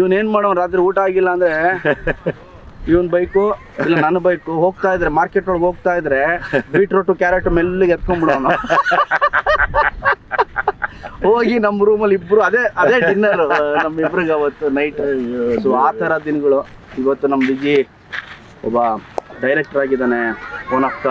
ಇವನ್ ಏನ್ ಮಾಡೋ ರಾತ್ರಿ ಊಟ ಆಗಿಲ್ಲ ಅಂದ್ರೆ ಇವನ್ ಬೈಕು, ಇಲ್ಲ ನನ್ನ ಬೈಕು ಹೋಗ್ತಾ ಇದ್ರೆ ಮಾರ್ಕೆಟ್ ಒಳಗೆ ಹೋಗ್ತಾ ಇದ್ರೆ ಬೀಟ್ರೋಟು ಕ್ಯಾರೆಟ್ ಮೆಲ್ಲಿಗೆ ಎತ್ಕೊಂಡ್ಬಿಡೋಣ ಹೋಗಿ ನಮ್ಮ ರೂಮಲ್ಲಿ ಇಬ್ರು, ಅದೇ ಅದೇ ಡಿನ್ನರ್ ನಮ್ಮಿಬ್ರಿಗೆ ಅವತ್ತು ನೈಟ್ ಸೊ ಆ ಥರ ದಿನಗಳು. ಇವತ್ತು ನಮ್ಮ ಬಿಜಿ ಒಬ್ಬ ಡೈರೆಕ್ಟರ್ ಆಗಿದ್ದಾನೆ one of the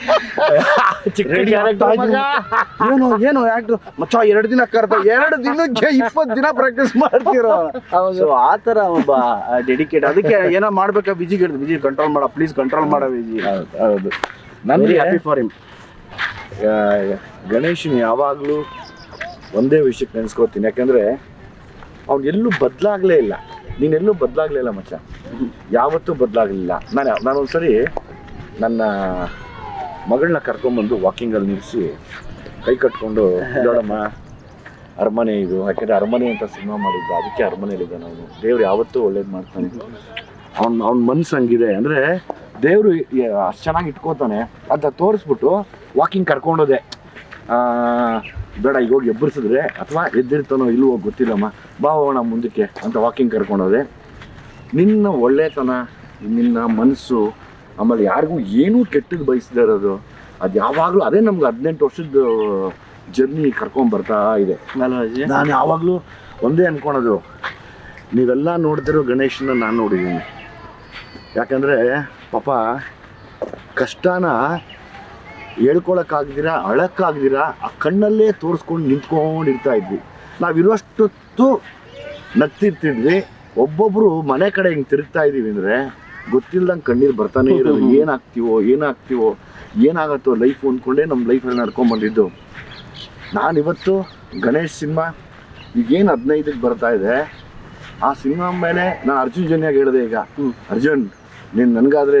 ಚಿಕ್ಕ ಮಗ. ಏನು ಏನು ಆಕ್ಟರ್ ಮಚ್ಚ ಎರಡು ದಿನ ಕರೆದ ಎರಡು ದಿನಕ್ಕೆ ಇಪ್ಪತ್ತು ದಿನ ಪ್ರಾಕ್ಟೀಸ್ ಮಾಡ್ತಿರೋ. ಸೊ ಆ ಥರ ಒಬ್ಬ ಡೆಡಿಕೇಟ್ ಅದಕ್ಕೆ ಏನೋ ಮಾಡ್ಬೇಕಾ? ವಿಜಿ ಹೇಳಿದ್ರು ವಿಜಿ ಕಂಟ್ರೋಲ್ ಮಾಡ ಪ್ಲೀಸ್ ಕಂಟ್ರೋಲ್ ಮಾಡ ವಿಜಿ. ಹೌದು ನನಗೆ ಹ್ಯಾಪಿ ಫಾರ್ ಹಿಮ್ ಗಣೇಶನ್ ಯಾವಾಗಲೂ ಒಂದೇ ವಿಷಯಕ್ಕೆ ನೆನೆಸ್ಕೋತೀನಿ. ಯಾಕಂದ್ರೆ ಅವ್ನು ಎಲ್ಲೂ ಬದಲಾಗಲೇ ಇಲ್ಲ. ನೀನೆಲ್ಲೂ ಬದಲಾಗಲೇ ಇಲ್ಲ ಮಚ್ಚ. ಯಾವತ್ತೂ ಬದಲಾಗಲಿಲ್ಲ. ನಾನು ನಾನೊಂದ್ಸರಿ ನನ್ನ ಮಗಳನ್ನ ಕರ್ಕೊಂಡ್ಬಂದು ವಾಕಿಂಗಲ್ಲಿ ನಿಲ್ಲಿಸಿ ಕೈ ಕಟ್ಕೊಂಡು ನೋಡಮ್ಮ ಅರಮನೆ ಇದು. ಯಾಕೆಂದರೆ ಅರಮನೆ ಅಂತ ಸಿನಿಮಾ ಮಾಡಿದ್ದ, ಅದಕ್ಕೆ ಅರಮನೆಯಲ್ಲಿದ್ದ ನಾನು ದೇವ್ರು ಯಾವತ್ತೂ ಒಳ್ಳೇದು ಮಾಡ್ತಾನೆ. ಅವ್ನು, ಅವ್ನ ಮನ್ಸು ಹಂಗಿದೆ. ಅಂದರೆ ದೇವರು ಅಷ್ಟು ಚೆನ್ನಾಗಿ ಇಟ್ಕೋತಾನೆ. ಅಂತ ತೋರಿಸ್ಬಿಟ್ಟು ವಾಕಿಂಗ್ ಕರ್ಕೊಂಡೋದೆ. ಬೇಡ, ಈಗ ಹೋಗಿ ಎಬ್ಬರಿಸಿದ್ರೆ ಅಥವಾ ಎದ್ದಿರ್ತಾನೋ ಇಲ್ವೋ ಗೊತ್ತಿಲ್ಲಮ್ಮ, ಬಾ ಹೋಗೋಣ ಮುಂದಕ್ಕೆ ಅಂತ ವಾಕಿಂಗ್ ಕರ್ಕೊಂಡೋದೆ. ನಿನ್ನ ಒಳ್ಳೆತನ, ನಿನ್ನ ಮನಸ್ಸು ಆಮೇಲೆ ಯಾರಿಗೂ ಏನೂ ಕೆಟ್ಟದ್ದು ಬಯಸದೇ ಇರೋದು. ಅದು ಯಾವಾಗಲೂ ಅದೇ ನಮ್ಗೆ ಹದಿನೆಂಟು ವರ್ಷದ ಜರ್ನಿ ಕರ್ಕೊಂಡ್ ಬರ್ತಾ ಇದೆ. ನಾನು ಯಾವಾಗಲೂ ಒಂದೇ ಅಂದ್ಕೊಳೋದು ನೀವೆಲ್ಲ ನೋಡ್ತಿರೋ ಗಣೇಶನ ನಾನು ನೋಡಿದ್ದೀನಿ. ಯಾಕಂದರೆ ಪಾಪ ಕಷ್ಟನ ಹೇಳ್ಕೊಳಕ್ಕಾಗ್ದಿರ ಅಳಕ್ಕಾಗ್ದಿರ ಆ ಕಣ್ಣಲ್ಲೇ ತೋರಿಸ್ಕೊಂಡು ನಿಂತ್ಕೊಂಡಿರ್ತಾ ಇದ್ವಿ. ನಾವಿರುವಷ್ಟೊತ್ತು ನಗ್ತಿರ್ತಿದ್ವಿ. ಒಬ್ಬೊಬ್ಬರು ಮನೆ ಕಡೆ ಹಿಂಗೆ ತಿರುಗ್ತಾ ಇದ್ದೀವಿ ಅಂದರೆ ಗೊತ್ತಿಲ್ದಂಗೆ ಕಣ್ಣೀರು ಬರ್ತಾನೆ ಇರೋದು. ಏನಾಗ್ತೀವೋ ಏನಾಗ್ತೀವೋ ಏನಾಗತ್ತೋ ಲೈಫ್ ಅಂದ್ಕೊಂಡೇ ನಮ್ಮ ಲೈಫಲ್ಲಿ ನಡ್ಕೊಂಡ್ ಬಂದಿದ್ದು. ನಾನಿವತ್ತು ಗಣೇಶ್ ಸಿನಿಮಾ ಈಗೇನು ಹದಿನೈದಕ್ಕೆ ಬರ್ತಾ ಇದೆ. ಆ ಸಿನಿಮಾ ಮೇಲೆ ನಾನು ಅರ್ಜುನ್ ಜನ್ಯಾಗ ಹೇಳಿದೆ ಈಗ. ಅರ್ಜುನ್ ನೀನು ನನಗಾದ್ರೆ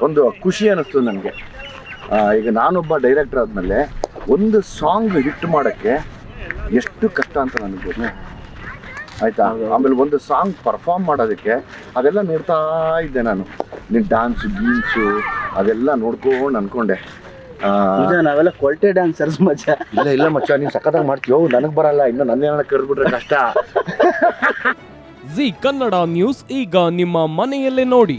ಒಂದು ಖುಷಿ ಅನ್ನಿಸ್ತು ನನಗೆ. ಈಗ ನಾನೊಬ್ಬ ಡೈರೆಕ್ಟರ್ ಆದಮೇಲೆ ಒಂದು ಸಾಂಗ್ ಹಿಟ್ ಮಾಡೋಕ್ಕೆ ಎಷ್ಟು ಕಷ್ಟ ಅಂತ ನನಗೆ ಗೊತ್ತು ಆಯ್ತಾ? ಆಮೇಲೆ ಒಂದು ಸಾಂಗ್ ಪರ್ಫಾರ್ಮ್ ಮಾಡೋದಕ್ಕೆ ಅದೆಲ್ಲ ನೋಡ್ತಾ ಇದ್ದೆ ನಾನು. ನಿನ್ನ ಡ್ಯಾನ್ಸು ಗೀನ್ಸು ಅದೆಲ್ಲ ನೋಡ್ಕೊಂಡು ಅನ್ಕೊಂಡೆ. ಆ, ನಿಜ ನಾವೆಲ್ಲ ಕ್ವಾಲಿಟಿ ಡ್ಯಾನ್ಸರ್ಸ್ ಮಜ. ಇಲ್ಲ ಇಲ್ಲ ಮಚ್ಚ ನೀನು ಸಖತ್ತಾಗಿ ಮಾಡ್ತೀಯೋ ನನಗೆ ಬರಲ್ಲ ಇನ್ನು ನನ್ನೇನ ಕರೆದ್ಬಿಟ್ರೆ ಕಷ್ಟ. ಜಿ ಕನ್ನಡ ನ್ಯೂಸ್ ಈಗ ನಿಮ್ಮ ಮನೆಯಲ್ಲೇ ನೋಡಿ.